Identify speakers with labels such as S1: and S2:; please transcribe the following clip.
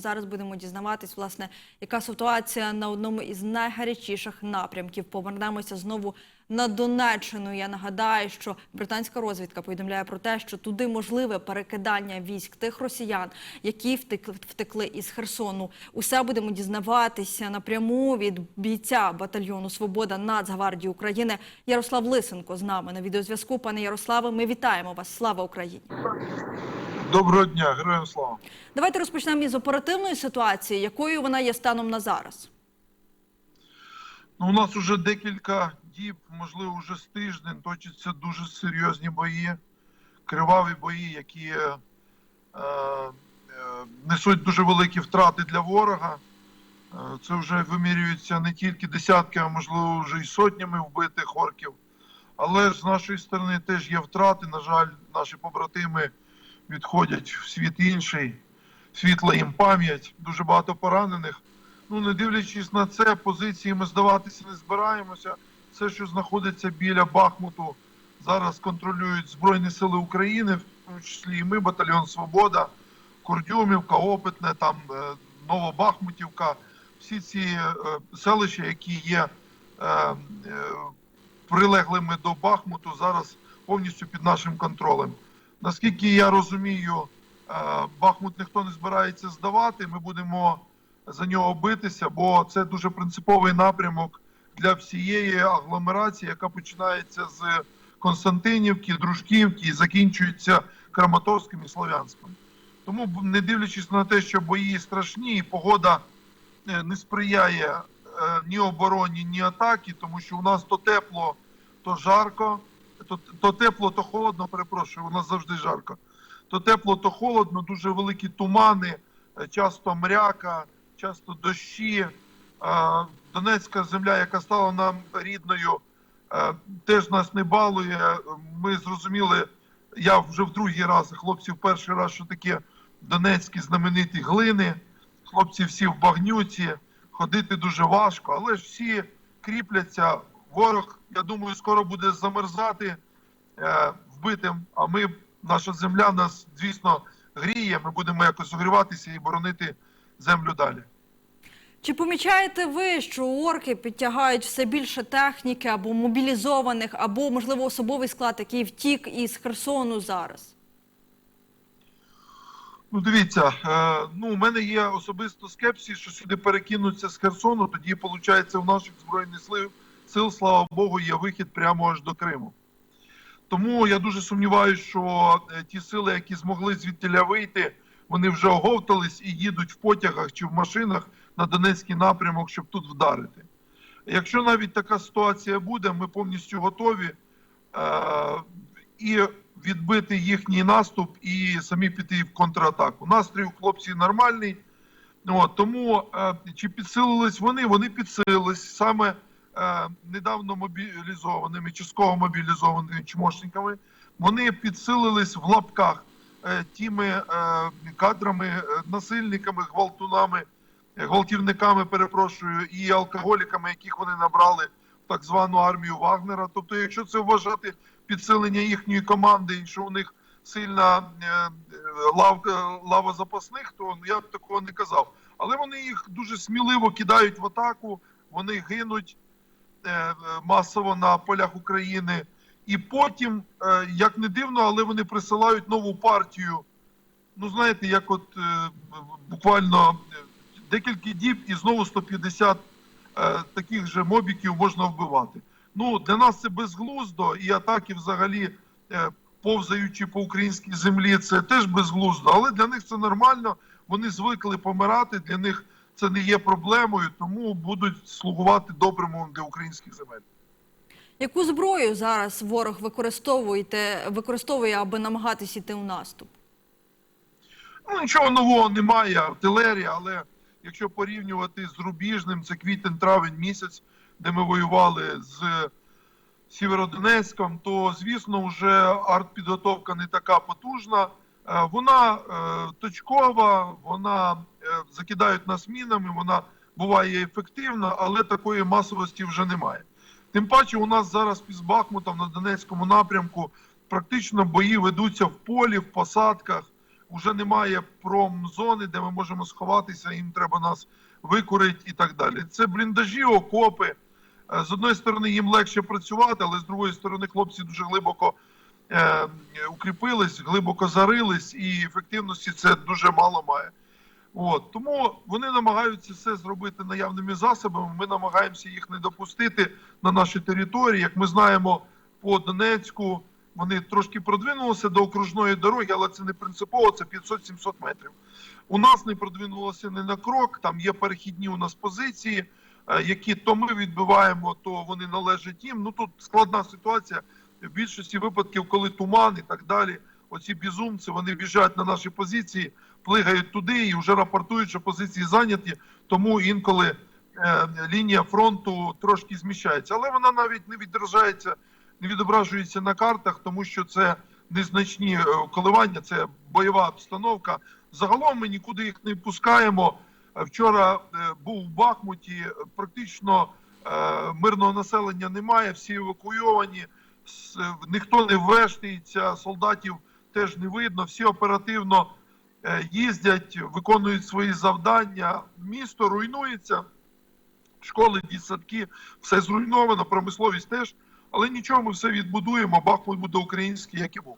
S1: зараз будемо дізнаватись, власне, яка ситуація на одному із найгарячіших напрямків. Повернемося знову на Донеччину. Я нагадаю, що британська розвідка повідомляє про те, що туди можливе перекидання військ тих росіян, які втекли, втекли із Херсону. Усе будемо дізнаватися напряму від бійця батальйону Свобода Нацгвардії України Ярослав Лисенко з нами на відеозв'язку. Пане Ярославе, ми вітаємо вас. Слава Україні!
S2: Доброго дня, героям слава.
S1: Давайте розпочнемо із оперативної ситуації, якою вона є станом на зараз.
S2: Ну, у нас вже декілька діб, можливо, вже з тиждень точаться дуже серйозні бої, криваві бої, які е, е, несуть дуже великі втрати для ворога. Е, це вже вимірюється не тільки десятками, а можливо, вже й сотнями вбитих орків. Але ж з нашої сторони теж є втрати. На жаль, наші побратими відходять в світ інший. Світла їм пам'ять, дуже багато поранених. Ну, не дивлячись на це, позиції ми здаватися не збираємося. Все, що знаходиться біля Бахмуту, зараз контролюють Збройні Сили України, в тому числі і ми, батальйон Свобода, Курдюмівка, Опитне, там е, Новобахмутівка, всі ці е, селища, які є е, прилеглими до Бахмуту, зараз повністю під нашим контролем. Наскільки я розумію, е, Бахмут ніхто не збирається здавати. Ми будемо за нього битися, бо це дуже принциповий напрямок для всієї агломерації, яка починається з Константинівки, Дружківки і закінчується Краматорським і Слов'янськом. Тому, не дивлячись на те, що бої страшні, і погода е, не сприяє е, ні обороні, ні атаки, тому що у нас то тепло, то жарко, то, то тепло, то холодно, перепрошую, у нас завжди жарко. То тепло, то холодно, дуже великі тумани, е, часто мряка, часто дощі. Е, Донецька земля, яка стала нам рідною, е, теж нас не балує. Ми зрозуміли, я вже в другий раз, хлопці в перший раз, що таке донецькі знамениті глини. Хлопці всі в багнюці, ходити дуже важко, але ж всі кріпляться. Ворог, я думаю, скоро буде замерзати вбитим. А ми, наша земля нас, звісно, гріє. Ми будемо якось огріватися і боронити землю далі.
S1: Чи помічаєте ви, що орки підтягають все більше техніки або мобілізованих, або, можливо, особовий склад, який втік із Херсону зараз?
S2: Ну, дивіться, е, ну у мене є особисто скепсис, що сюди перекинуться з Херсону. Тоді, виходить, у наших збройних сил, сил, слава Богу, є вихід прямо аж до Криму. Тому я дуже сумніваюся, що е, ті сили, які змогли звідтіля вийти, вони вже оговтались і їдуть в потягах чи в машинах на Донецький напрямок, щоб тут вдарити. Якщо навіть така ситуація буде, ми повністю готові е, і відбити їхній наступ, і самі піти в контратаку. Настрій у хлопців нормальний. От, тому е, чи підсилились вони? Вони підсилились саме недавно мобілізованими, частково мобілізованими чмошниками. Вони підсилились в лапках е, тими е, кадрами, е, насильниками, гвалтунами, е, гвалтівниками, перепрошую, і алкоголіками, яких вони набрали в так звану армію Вагнера. Тобто, якщо це вважати підсилення їхньої команди, і що у них сильна е, е, лавка лава запасних, то я б такого не казав. Але вони їх дуже сміливо кидають в атаку, вони гинуть е, е, масово на полях України. І потім, е, як не дивно, але вони присилають нову партію. Ну, знаєте, як от е, буквально е, декілька діб і знову 150 е, таких же мобіків можна вбивати. Ну, для нас це безглуздо, і атаки взагалі, е, повзаючи по українській землі, це теж безглуздо, але для них це нормально. Вони звикли помирати, для них це не є проблемою, тому будуть слугувати доброму для українських земель.
S1: Яку зброю зараз ворог використовуєте, використовує, аби намагатись іти у наступ?
S2: Ну, нічого нового немає, артилерія, але якщо порівнювати з рубіжним, це квітень-травень місяць, де ми воювали з Сєвєродонецьком, то звісно, вже артпідготовка не така потужна. Е, Вона е, точкова, вона е, закидають нас мінами, вона буває ефективна, але такої масовості вже немає. Тим паче, у нас зараз під Бахмутом на Донецькому напрямку практично бої ведуться в полі, в посадках. вже немає промзони, де ми можемо сховатися, їм треба нас викурити і так далі. Це бліндажі, окопи. З одної сторони, їм легше працювати, але з другої сторони, хлопці дуже глибоко укріпились, глибоко зарились, і ефективності це дуже мало має. От тому вони намагаються все зробити наявними засобами. Ми намагаємося їх не допустити на нашій території. Як ми знаємо, по Донецьку вони трошки продвинулися до окружної дороги, але це не принципово, це 500-700 метрів. У нас не продвинулося не на крок. Там є перехідні у нас позиції, е, які то ми відбиваємо, то вони належать їм. Ну тут складна ситуація. В більшості випадків, коли туман і так далі, оці безумці вони біжать на наші позиції, плигають туди і вже рапортують, що позиції зайняті. Тому інколи е, лінія фронту трошки зміщається, але вона навіть не відражається, не відображується на картах, тому що це незначні е, коливання, це бойова обстановка. Загалом ми нікуди їх не пускаємо. Вчора е, був в Бахмуті, практично е, мирного населення немає, всі евакуйовані, ніхто не вештається, солдатів теж не видно, всі оперативно е, їздять, виконують свої завдання. Місто руйнується, школи, дітсадки, все зруйновано, промисловість теж. Але нічого, ми все відбудуємо. Бахмут буде український, як і був.